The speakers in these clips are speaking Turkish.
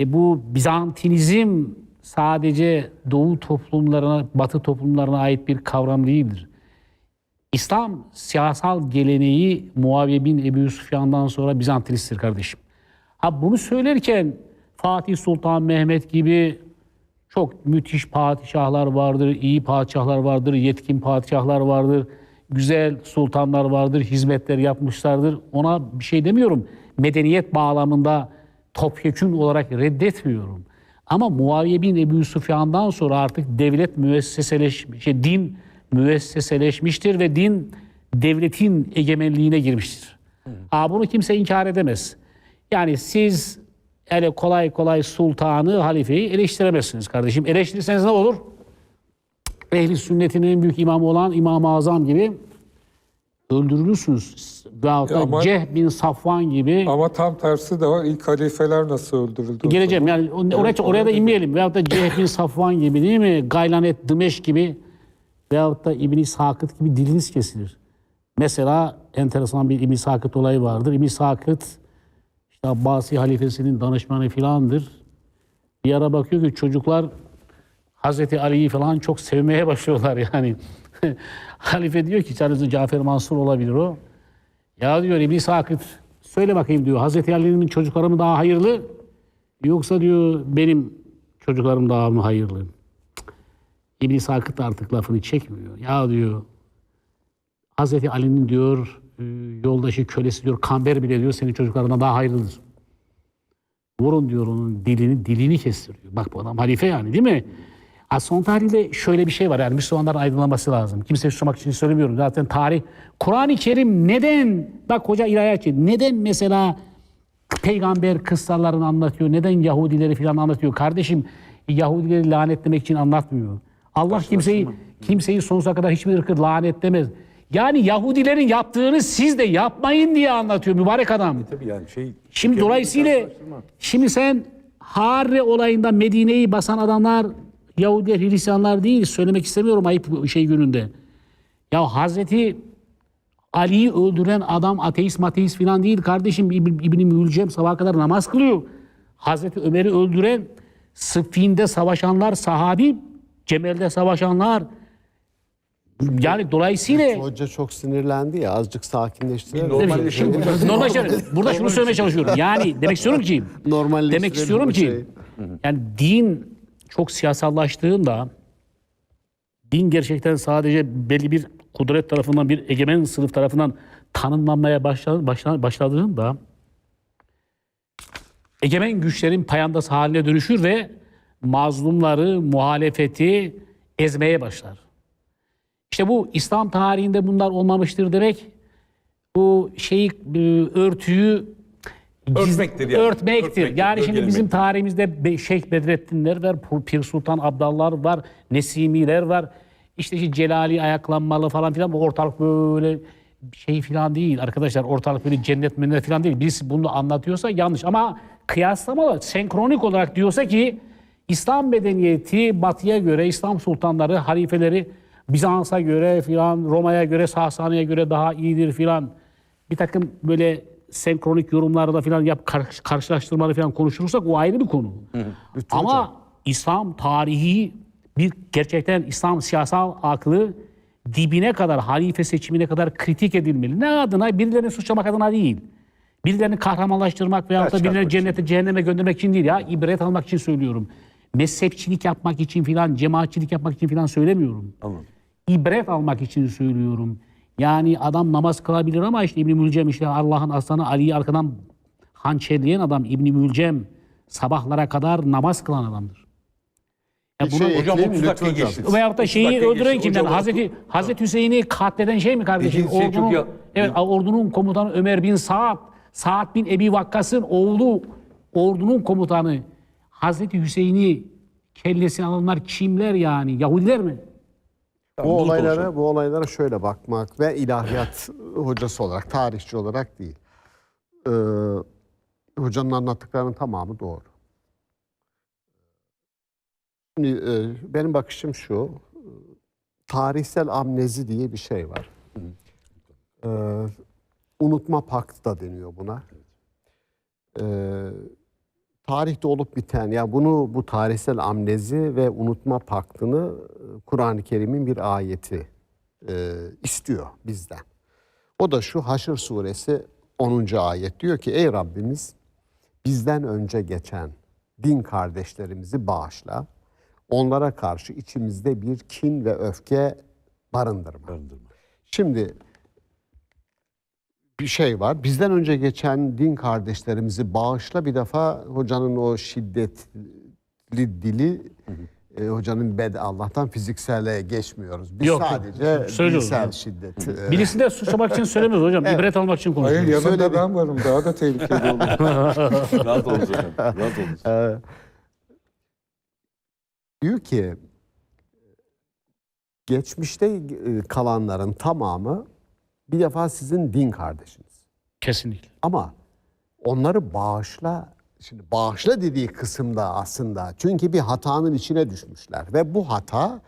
E bu Bizantinizm sadece Doğu toplumlarına, Batı toplumlarına ait bir kavram değildir. İslam siyasal geleneği Muaviye bin Ebu Süfyan'dan sonra Bizantinisttir kardeşim. Ha bunu söylerken Fatih Sultan Mehmet gibi çok müthiş padişahlar vardır, iyi padişahlar vardır, yetkin padişahlar vardır, güzel sultanlar vardır, hizmetler yapmışlardır. Ona bir şey demiyorum. Medeniyet bağlamında topyekün olarak reddetmiyorum. Ama Muaviye bin Ebu Süfyan'dan sonra artık devlet müesseseleşmiş, şey, din müesseseleşmiştir ve din devletin egemenliğine girmiştir. Aa, bunu kimse inkar edemez. Yani siz öyle kolay kolay sultanı, halifeyi eleştiremezsiniz kardeşim. Eleştirirseniz ne olur? Ehli sünnetin en büyük imamı olan İmam-ı Azam gibi öldürülürsünüz. Veyahut Ya da ama- Ceh bin Safvan gibi Ama tam tersi de var. İlk halifeler nasıl öldürüldü? Geleceğim yani oraya, oraya da inmeyelim. Veyahut da Ceh bin Safvan gibi değil mi? Gaylanet, Dımeş gibi veyahut da İbn-i Sakıt gibi diliniz kesilir. Mesela enteresan bir İbn Sakıt olayı vardır. İbn Sakıt işte Abbasi halifesinin danışmanı filandır. Bir ara bakıyor ki çocuklar Hazreti Ali'yi falan çok sevmeye başlıyorlar yani. Halife diyor ki içerisinde Cafer Mansur olabilir o. Ya diyor İbn Sakıt söyle bakayım diyor. Hazreti Ali'nin çocukları mı daha hayırlı yoksa diyor benim çocuklarım daha mı hayırlı? Sakıt da artık lafını çekmiyor. Ya diyor Hazreti Ali'nin diyor e, yoldaşı kölesi diyor Kamber bile diyor senin çocuklarından daha hayırlıdır. Vurun diyor onun dilini dilini kestiriyor. Bak bu adam halife yani değil mi? Ha, son tarihte şöyle bir şey var yani Müslümanların aydınlanması lazım. Kimse suçlamak için söylemiyorum. Zaten tarih Kur'an-ı Kerim neden bak hoca ilahiyatçı neden mesela peygamber kıssalarını anlatıyor? Neden Yahudileri falan anlatıyor? Kardeşim Yahudileri lanetlemek için anlatmıyor. Allah kimseyi kimseyi sonsuza kadar hiçbir ırkı lanetlemez. Yani Yahudilerin yaptığını siz de yapmayın diye anlatıyor mübarek adam. Tabii yani şey Şimdi dolayısıyla şimdi sen Harre olayında Medine'yi basan adamlar Yahudiler, Hristiyanlar değil. Söylemek istemiyorum ayıp şey gününde. Ya Hazreti Ali'yi öldüren adam ateist mateist falan değil kardeşim. İb- İbn-i Mülcem sabaha kadar namaz kılıyor. Hazreti Ömer'i öldüren Sıffin'de savaşanlar sahabi, Cemel'de savaşanlar. Yani dolayısıyla Hoca çok sinirlendi ya azıcık sakinleştirelim. Normal şey. Burada şunu söylemeye çalışıyorum. Yani demek istiyorum ki Normalleştirelim demek istiyorum ki hocayı. yani din çok siyasallaştığında din gerçekten sadece belli bir kudret tarafından bir egemen sınıf tarafından tanımlanmaya başla- başla- başladığında egemen güçlerin payandası haline dönüşür ve mazlumları, muhalefeti ezmeye başlar. İşte bu İslam tarihinde bunlar olmamıştır demek bu şeyi e, örtüyü Örtmektir yani. Örtmektir. Örtmektir, Yani şimdi gölgelemektir. bizim tarihimizde Şeyh Bedrettinler var, Pir Sultan Abdallar var, Nesimiler var. İşte, işte Celali ayaklanmalı falan filan bu ortalık böyle şey filan değil arkadaşlar. Ortalık böyle cennet mennet filan değil. Birisi bunu anlatıyorsa yanlış ama kıyaslamalı, senkronik olarak diyorsa ki İslam medeniyeti batıya göre İslam sultanları, halifeleri Bizans'a göre filan, Roma'ya göre, Sasani'ye göre daha iyidir filan. Bir takım böyle senkronik yorumlarla filan yap kar- karşılaştırmalı filan konuşursak o ayrı bir konu. Ama İslam tarihi bir gerçekten İslam siyasal aklı dibine kadar, halife seçimine kadar kritik edilmeli. Ne adına? Birilerini suçlamak adına değil. Birilerini kahramanlaştırmak veyahut da birilerini cennete, cehenneme göndermek için değil ya. ibret almak için söylüyorum. Mezhepçilik yapmak için filan, cemaatçilik yapmak için filan söylemiyorum. İbret almak için söylüyorum. Yani adam namaz kılabilir ama işte İbn-i Mülcem işte Allah'ın aslanı Ali'yi arkadan hançerleyen adam İbn-i Mülcem sabahlara kadar namaz kılan adamdır. Ya bunu- şey Hocam ekleyeyim 30 mi dakika geçti. Veyahut da 30 şeyi öldüren kimden? Hocam, Hazreti, Hazreti Hüseyin'i katleden şey mi kardeşim? Şey ordunun, ya- evet, ordunun komutanı Ömer bin Saad, Saad bin Ebi Vakkas'ın oğlu ordunun komutanı Hazreti Hüseyin'i kellesini alanlar kimler yani? Yahudiler mi? Bu olaylara, bu olaylara şöyle bakmak ve ilahiyat hocası olarak, tarihçi olarak değil. Ee, hocanın anlattıklarının tamamı doğru. Şimdi e, benim bakışım şu, tarihsel amnezi diye bir şey var. Ee, unutma paktı da deniyor buna. Ee, tarihte olup biten ya bunu bu tarihsel amnezi ve unutma paktını e, Kur'an-ı Kerim'in bir ayeti e, istiyor bizden. O da şu Haşr suresi 10. ayet diyor ki ey Rabbimiz bizden önce geçen din kardeşlerimizi bağışla. Onlara karşı içimizde bir kin ve öfke barındırma. Şimdi bir şey var. Bizden önce geçen din kardeşlerimizi bağışla. Bir defa hocanın o şiddetli dili e, hocanın bed Allah'tan fiziksele geçmiyoruz. Biz Yok, sadece abi. şiddet. e, Birisi de suçlamak için söylemiyoruz hocam. İbret almak için Hayır konuşuyoruz. yanında Söyledi. ben varım daha da tehlikeli olur. Rahat olun hocam. Rahat olun. Diyor ki geçmişte e, kalanların tamamı bir defa sizin din kardeşiniz. Kesinlikle. Ama onları bağışla. Şimdi bağışla dediği kısımda aslında çünkü bir hatanın içine düşmüşler ve bu hata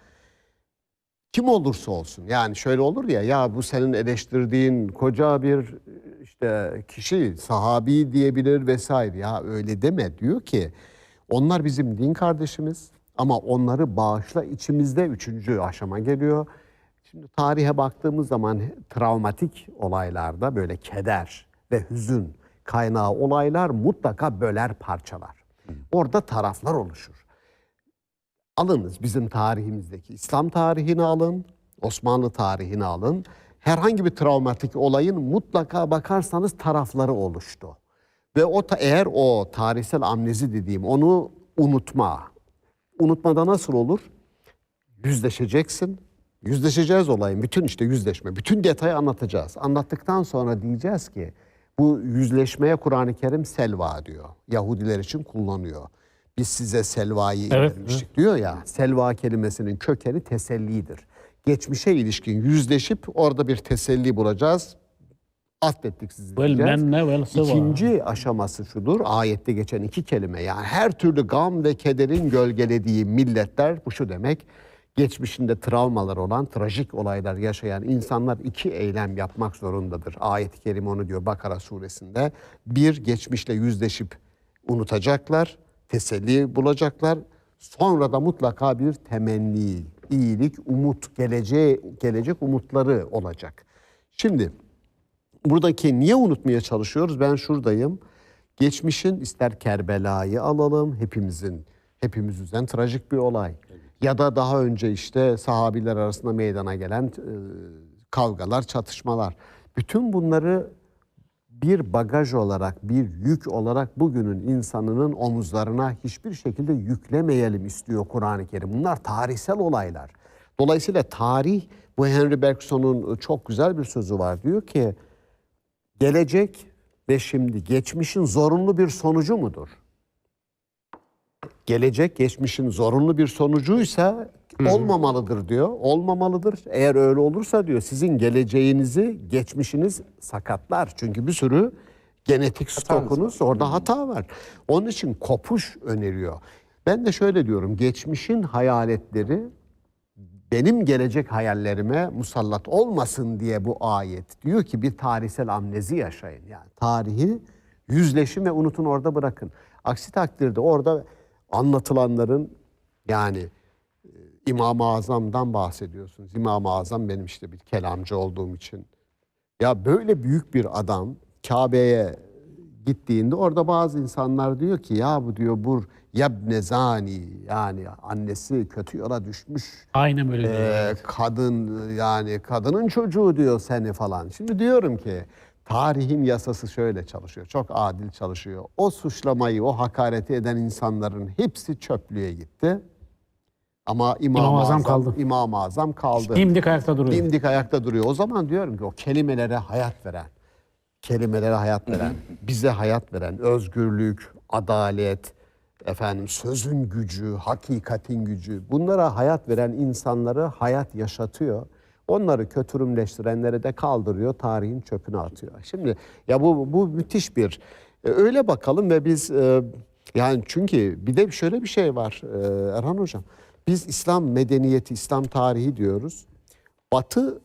kim olursa olsun yani şöyle olur ya ya bu senin eleştirdiğin koca bir işte kişi sahabi diyebilir vesaire ya öyle deme diyor ki onlar bizim din kardeşimiz ama onları bağışla içimizde üçüncü aşama geliyor. Şimdi tarihe baktığımız zaman travmatik olaylarda böyle keder ve hüzün kaynağı olaylar mutlaka böler parçalar. Orada taraflar oluşur. Alınız bizim tarihimizdeki İslam tarihini alın, Osmanlı tarihini alın. Herhangi bir travmatik olayın mutlaka bakarsanız tarafları oluştu. Ve o ta- eğer o tarihsel amnezi dediğim onu unutma. Unutmada nasıl olur? Yüzleşeceksin. Yüzleşeceğiz olayın. Bütün işte yüzleşme. Bütün detayı anlatacağız. Anlattıktan sonra diyeceğiz ki bu yüzleşmeye Kur'an-ı Kerim selva diyor. Yahudiler için kullanıyor. Biz size selvayı Evet, indirmiştik diyor ya. Selva kelimesinin kökeni tesellidir. Geçmişe ilişkin yüzleşip orada bir teselli bulacağız. Affettik sizi diyeceğiz. İkinci aşaması şudur. Ayette geçen iki kelime. Yani her türlü gam ve kederin gölgelediği milletler bu şu demek. Geçmişinde travmalar olan, trajik olaylar yaşayan insanlar iki eylem yapmak zorundadır. Ayet-i Kerime onu diyor Bakara suresinde. Bir, geçmişle yüzleşip unutacaklar, teselli bulacaklar. Sonra da mutlaka bir temenni, iyilik, umut, geleceğe, gelecek umutları olacak. Şimdi buradaki niye unutmaya çalışıyoruz? Ben şuradayım. Geçmişin ister Kerbela'yı alalım hepimizin hepimiz üzerinden trajik bir olay. Ya da daha önce işte sahabiler arasında meydana gelen e, kavgalar, çatışmalar. Bütün bunları bir bagaj olarak, bir yük olarak bugünün insanının omuzlarına hiçbir şekilde yüklemeyelim istiyor Kur'an-ı Kerim. Bunlar tarihsel olaylar. Dolayısıyla tarih, bu Henry Bergson'un çok güzel bir sözü var. Diyor ki, gelecek ve şimdi geçmişin zorunlu bir sonucu mudur? Gelecek geçmişin zorunlu bir sonucuysa olmamalıdır diyor. Olmamalıdır. Eğer öyle olursa diyor sizin geleceğinizi geçmişiniz sakatlar. Çünkü bir sürü genetik stokunuz orada hata var. Onun için kopuş öneriyor. Ben de şöyle diyorum. Geçmişin hayaletleri benim gelecek hayallerime musallat olmasın diye bu ayet diyor ki bir tarihsel amnezi yaşayın. Yani tarihi yüzleşin ve unutun orada bırakın. Aksi takdirde orada anlatılanların yani e, İmam-ı Azam'dan bahsediyorsunuz. İmam-ı Azam benim işte bir kelamcı olduğum için. Ya böyle büyük bir adam Kabe'ye gittiğinde orada bazı insanlar diyor ki ya bu diyor bu yebne zani yani annesi kötü yola düşmüş Aynen öyle diyor. ee, kadın yani kadının çocuğu diyor seni falan. Şimdi diyorum ki tarihin yasası şöyle çalışıyor. Çok adil çalışıyor. O suçlamayı, o hakareti eden insanların hepsi çöplüğe gitti. Ama İmam-ı İmam-ı Azam Azam, kaldı. İmam-ı Azam kaldı. Dimdik ayakta duruyor. Dimdik ayakta duruyor. O zaman diyorum ki o kelimelere hayat veren, kelimelere hayat veren, bize hayat veren özgürlük, adalet, efendim sözün gücü, hakikatin gücü bunlara hayat veren insanları hayat yaşatıyor. Onları kötürümleştirenleri de kaldırıyor, tarihin çöpüne atıyor. Şimdi ya bu bu müthiş bir e, öyle bakalım ve biz e, yani çünkü bir de şöyle bir şey var e, Erhan hocam. Biz İslam medeniyeti, İslam tarihi diyoruz. Batı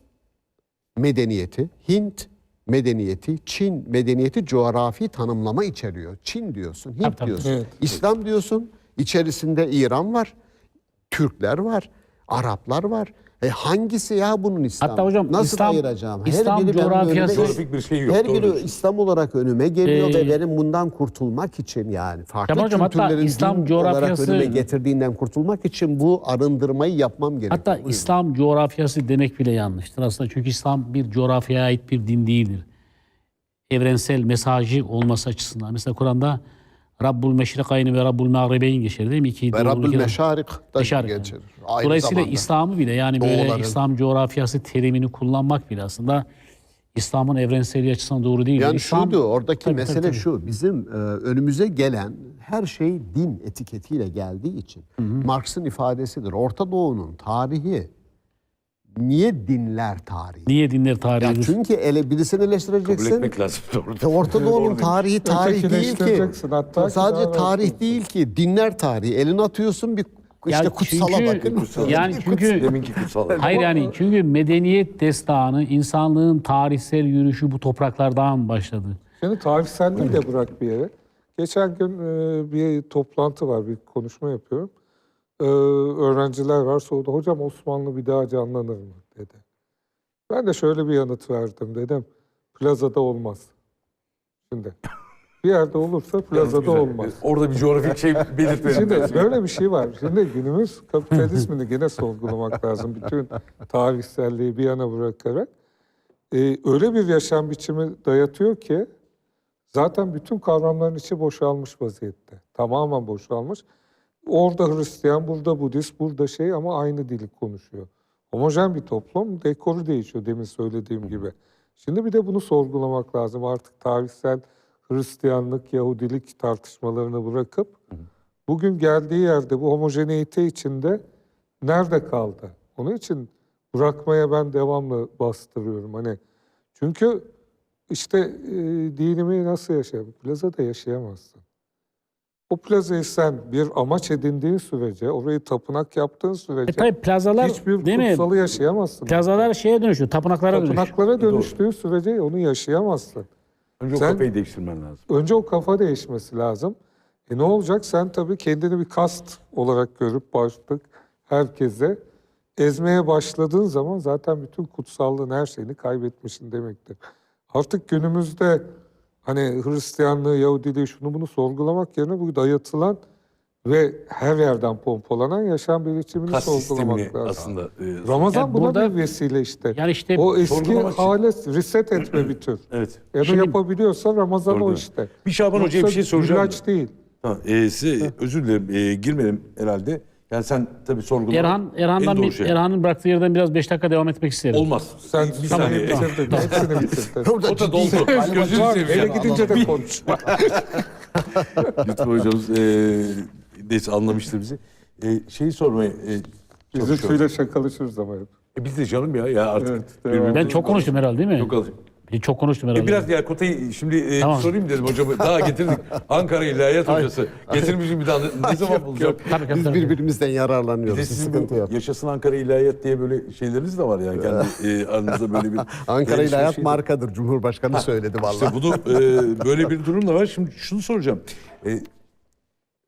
medeniyeti, Hint medeniyeti, Çin medeniyeti coğrafi tanımlama içeriyor. Çin diyorsun, Hint Tabii, tabii. diyorsun, Evet. İslam diyorsun, içerisinde İran var, Türkler var, Araplar var. E hangisi ya bunun İslam? Hatta hocam Nasıl İslam- ayıracağım? İslam benim coğrafyası- önüme- bir şey yok, Her biri. İslam olarak önüme geliyor Ee, ve benim bundan kurtulmak için yani farklı hocam, hatta kültürlerin İslam coğrafyası- olarak önüme getirdiğinden kurtulmak için bu arındırmayı yapmam gerekiyor. Hatta İslam coğrafyası demek bile yanlıştır aslında. Çünkü İslam bir coğrafyaya ait bir din değildir. Evrensel mesajı olması açısından. Mesela Kur'an'da Rabbul Meşrikayni ve Rabbul Mağribeyn geçer değil mi? İki ve iki- Meşarik da Meşarik. geçer. Aynı Dolayısıyla zamanda. İslam'ı bile yani böyle Doğuların- İslam coğrafyası terimini kullanmak bile aslında İslam'ın evrenselliği açısından doğru değil. Yani İslam, şuydu oradaki Tabii, mesele tabii, tabii. şu bizim e, önümüze gelen her şey din etiketiyle geldiği için Marx'ın ifadesidir. Orta Doğu'nun tarihi niye dinler tarihi? Niye dinler Ya tarihidir? çünkü ele birisini Kabul eleştireceksin. etmek lazım. Doğru. E, Orta Doğu'nun tarihi tarih değil ki. Hatta Sadece tarih rahat değil ki. Dinler tarihi. Elini atıyorsun bir işte Ya kutsala çünkü- bakın. Yani çünkü Deminki kutsal. Hayır yani çünkü medeniyet destanı, insanlığın tarihsel yürüyüşü bu topraklardan başladı. Şimdi tarihselliği de bırak bir yere. Geçen gün e, bir toplantı var, bir konuşma yapıyorum. E, öğrenciler var, sordu. Hocam Osmanlı bir daha canlanır mı? dedi. Ben de şöyle bir yanıt verdim. Dedim, plazada olmaz. Şimdi bir yerde olursa plazada Güzel. olmaz. Orada bir coğrafik şey belirtmeyelim. Şimdi böyle bir şey var. Şimdi günümüz kapitalizmini yine sorgulamak lazım. Bütün tarihselliği bir yana bırakarak. Ee, öyle bir yaşam biçimi dayatıyor ki zaten bütün kavramların içi boşalmış vaziyette. Tamamen boşalmış. Orada Hristiyan, burada Budist, burada şey ama aynı dili konuşuyor. Homojen bir toplum, dekoru değişiyor demin söylediğim gibi. Şimdi bir de bunu sorgulamak lazım. Artık tarihsel Hristiyanlık, Yahudilik tartışmalarını bırakıp bugün geldiği yerde bu homojeneite içinde nerede kaldı? Onun için bırakmaya ben devamlı bastırıyorum. Hani çünkü işte e, dinimi nasıl yaşayayım? Plazada yaşayamazsın. O plazayı sen bir amaç edindiğin sürece, orayı tapınak yaptığın E sürece tabi plazalar hiçbir değil mi? kutsalı yaşayamazsın. Plazalar şeye dönüşüyor, tapınaklara dönüşüyor. Tapınaklara dönüştüğü sürece onu yaşayamazsın. Önce o Sen- kafayı değiştirmen lazım. Önce o kafa değişmesi lazım. E ne olacak? Sen tabii kendini bir kast olarak görüp başlık herkese ezmeye başladığın zaman zaten bütün kutsallığın her şeyini kaybetmişsin demektir. Artık günümüzde hani Hristiyanlığı, Yahudiliği şunu bunu sorgulamak yerine bu dayatılan ve her yerden pompalanan yaşam biçimini Kas sorgulamak lazım. aslında. e, Ramazan Yani buna burada- bir vesile işte. Yani işte o eski hale reset etme bir tür. Evet. Ya da Şimdi- yapabiliyorsa Ramazan Doğru o işte. Bir Şaban Hoca'ya bir şey soracağım. ilaç değil. Ha, e, size özür dilerim e, girmedim herhalde. Yani sen tabii sorgulama. Erhan, Erhan'dan bir, şey. Erhan'ın bıraktığı yerden biraz 5 dakika devam etmek isterim. Olmaz. Sen bir tamam, saniye. bitirdin. Hepsini bitirdin. Orada O da doldu. Gözünü seveyim. eve gidince de konuşma. Lütfü hocamız e, neyse anlamıştır bizi. E, şeyi sormaya e, Biz suyla şakalaşırız ama hep. E, biz de canım ya, ya artık. Evet, Ben çok konuştum herhalde değil mi? Çok az. Ben çok konuştum herhalde. E, biraz ya Kota'yı şimdi e, Tamam. sorayım dedim hocama. Daha getirdik. Ankara İlahiyat Hocası. Getirmişim bir daha ne- zaman bulacağım? Tabii, tabii, Biz birbirimizden Bir de yararlanıyoruz. Sizin sıkıntı bu yok. Yaşasın Ankara İlahiyat diye böyle şeyleriniz de var yani kendi e, aranızda böyle bir... Ankara İlahiyat şeyi- markadır. Cumhurbaşkanı söyledi vallahi. İşte bunu e, böyle bir durum da var. Şimdi şunu soracağım. E,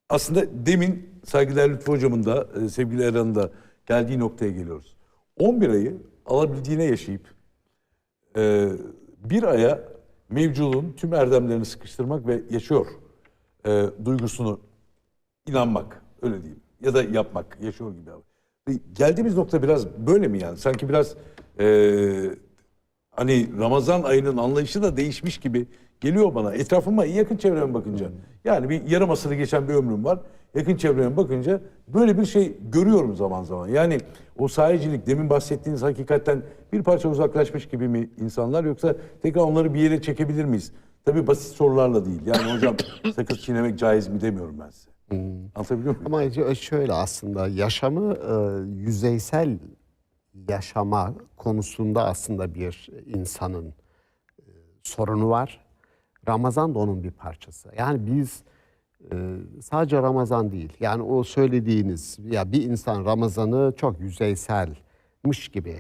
aslında demin saygıdeğer Lütfü Hocam'ın da e, sevgili Erhan'ın da geldiği noktaya geliyoruz. 11 ayı alabildiğine yaşayıp e, bir aya mevcudun tüm erdemlerini sıkıştırmak ve yaşıyor e, duygusunu inanmak öyle diyeyim ya da yapmak yaşıyor gibi. E, Geldiğimiz nokta biraz böyle mi yani? Sanki biraz e, hani Ramazan ayının anlayışı da değişmiş gibi geliyor bana. Etrafıma yakın çevreme bakınca. Yani bir yarım asırı geçen bir ömrüm var. Yakın çevreme bakınca böyle bir şey görüyorum zaman zaman. Yani o sahicilik demin bahsettiğiniz hakikaten bir parça uzaklaşmış gibi mi insanlar yoksa tekrar onları bir yere çekebilir miyiz? Tabii basit sorularla değil. Yani hocam sakız çiğnemek caiz mi demiyorum ben size. Anlatabiliyor muyum? Ama şöyle aslında yaşamı e, yüzeysel yaşama konusunda aslında bir insanın e, sorunu var. Ramazan da onun bir parçası. Yani biz e, sadece Ramazan değil. Yani o söylediğiniz ya bir insan Ramazan'ı çok yüzeyselmiş gibi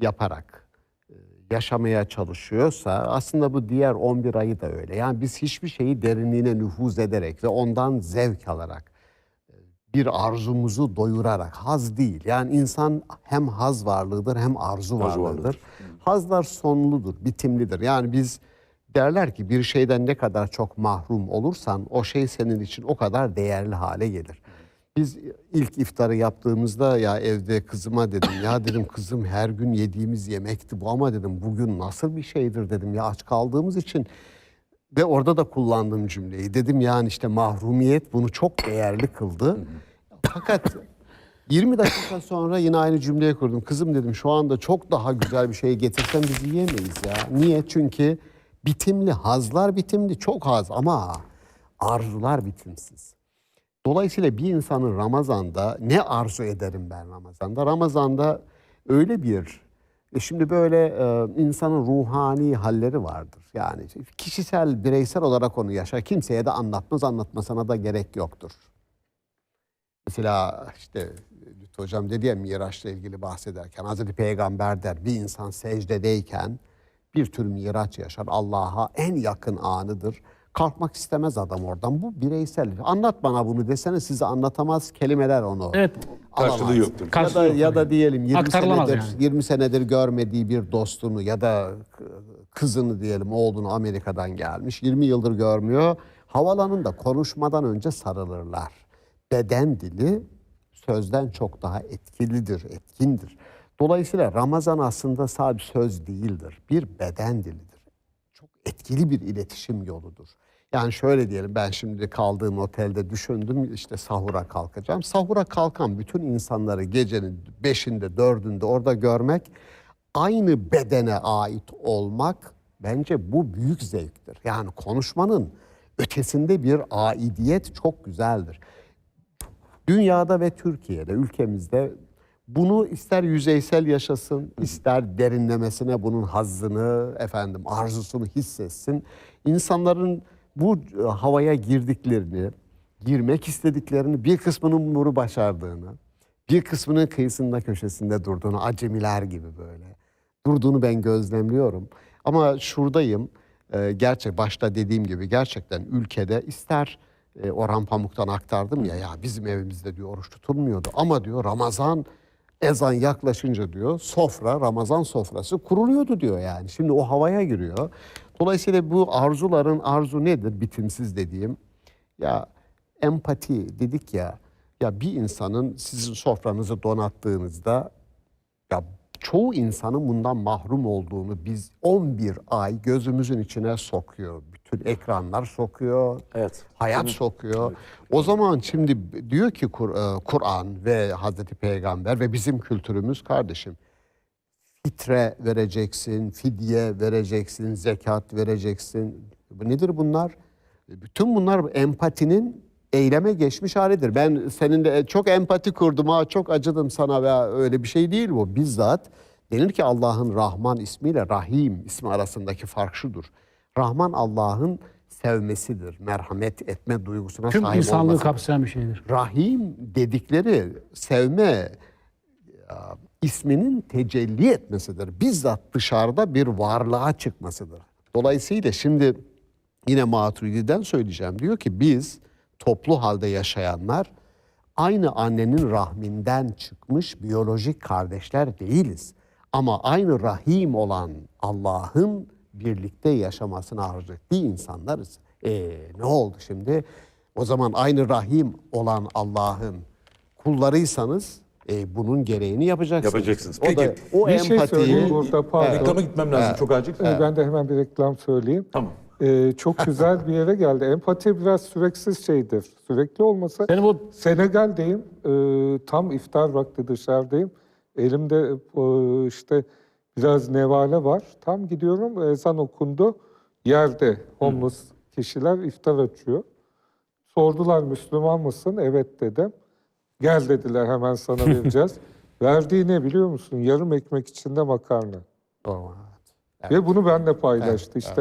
yaparak e, yaşamaya çalışıyorsa aslında bu diğer 11 ayı da öyle. Yani biz hiçbir şeyi derinliğine nüfuz ederek ve ondan zevk alarak e, bir arzumuzu doyurarak haz değil. Yani insan hem haz varlığıdır hem arzu Arzu varlığıdır. varlığıdır. Hazlar sonludur, bitimlidir. Yani biz derler ki bir şeyden ne kadar çok mahrum olursan o şey senin için o kadar değerli hale gelir. Biz ilk iftarı yaptığımızda ya evde kızıma dedim ya dedim kızım her gün yediğimiz yemekti bu ama dedim bugün nasıl bir şeydir dedim ya aç kaldığımız için ve orada da kullandığım cümleyi dedim yani işte mahrumiyet bunu çok değerli kıldı. Fakat 20 dakika sonra yine aynı cümleyi kurdum. Kızım dedim şu anda çok daha güzel bir şey getirsen biz yiyemeyiz ya. Niye? Çünkü bitimli, hazlar bitimli, çok haz ama arzular bitimsiz. Dolayısıyla bir insanın Ramazan'da ne arzu ederim ben Ramazan'da? Ramazan'da öyle bir e şimdi böyle e, insanın ruhani halleri vardır. Yani kişisel, bireysel olarak onu yaşar. Kimseye de anlatmaz, anlatmasına da gerek yoktur. Mesela işte Lütfü Hocam dedi ya Miraç'la ilgili bahsederken Hazreti Peygamber der bir insan secdedeyken bir tür miraç yaşar. Allah'a en yakın anıdır. Kalkmak istemez adam oradan. Bu bireysel. Anlat bana bunu desene size anlatamaz kelimeler onu. Evet. Karşılığı alamaz. yoktur. Ya Karşılığı da, ya da diyelim 20 Aktarılamaz senedir, yani. 20 senedir görmediği bir dostunu ya da kızını diyelim oğlunu Amerika'dan gelmiş. 20 yıldır görmüyor. Havalanında konuşmadan önce sarılırlar. Beden dili sözden çok daha etkilidir, etkindir. Dolayısıyla Ramazan aslında sadece söz değildir. Bir beden dilidir. Çok etkili bir iletişim yoludur. Yani şöyle diyelim ben şimdi kaldığım otelde düşündüm işte sahura kalkacağım. Sahura kalkan bütün insanları gecenin beşinde dördünde orada görmek aynı bedene ait olmak bence bu büyük zevktir. Yani konuşmanın ötesinde bir aidiyet çok güzeldir. Dünyada ve Türkiye'de, ülkemizde bunu ister yüzeysel yaşasın, ister derinlemesine bunun hazzını, efendim arzusunu hissetsin. İnsanların bu e, havaya girdiklerini, girmek istediklerini, bir kısmının bunu başardığını, bir kısmının kıyısında köşesinde durduğunu, acemiler gibi böyle durduğunu ben gözlemliyorum. Ama şuradayım, e, gerçek başta dediğim gibi gerçekten ülkede ister e, Orhan Pamuk'tan aktardım ya ya bizim evimizde diyor oruç tutulmuyordu ama diyor Ramazan ezan yaklaşınca diyor sofra Ramazan sofrası kuruluyordu diyor yani. Şimdi o havaya giriyor. Dolayısıyla bu arzuların arzu nedir bitimsiz dediğim ya empati dedik ya ya bir insanın sizin sofranızı donattığınızda ya çoğu insanın bundan mahrum olduğunu biz 11 ay gözümüzün içine sokuyor. Bütün ekranlar sokuyor. Evet. Hayat sokuyor. O zaman şimdi diyor ki Kur- e, Kur'an ve Hazreti Peygamber ve bizim kültürümüz kardeşim fitre vereceksin, fidye vereceksin, zekat vereceksin. Bu Nedir bunlar? Bütün bunlar empatinin eyleme geçmiş halidir. Ben seninle çok empati kurdum ha çok acıdım sana veya öyle bir şey değil bu. Bizzat denir ki Allah'ın Rahman ismiyle Rahim ismi arasındaki fark şudur. Rahman Allah'ın sevmesidir. Merhamet etme duygusuna Tüm sahip insanlığı olması. kapsayan bir şeydir. Rahim dedikleri sevme ya, isminin tecelli etmesidir. Bizzat dışarıda bir varlığa çıkmasıdır. Dolayısıyla şimdi yine Maturidi'den söyleyeceğim. Diyor ki biz toplu halde yaşayanlar aynı annenin rahminden çıkmış biyolojik kardeşler değiliz. Ama aynı rahim olan Allah'ın birlikte yaşamasını arzu ettiği insanlarız. E ne oldu şimdi? O zaman aynı rahim olan Allah'ın kullarıysanız e, bunun gereğini yapacaksınız. Yapacaksınız. O da Peki, o bir şey empatiyi söyleyeyim burada pardon. Reklama gitmem lazım çok acil. Ee, Ben de hemen bir reklam söyleyeyim. Tamam. Ee, çok güzel bir yere geldi. Empati biraz süreksiz şeydir. Sürekli olmasa Senin bu Senegal'deyim. Ee, tam iftar vakti dışarıdayım. Elimde e, işte biraz nevale var. Tam gidiyorum ezan okundu. Yerde homeless kişiler iftar açıyor. Sordular Müslüman mısın? Evet dedim. Gel dediler hemen sana vereceğiz. Verdiği ne biliyor musun? Yarım ekmek içinde makarna. Doğru. Ve bunu benimle paylaştı. İşte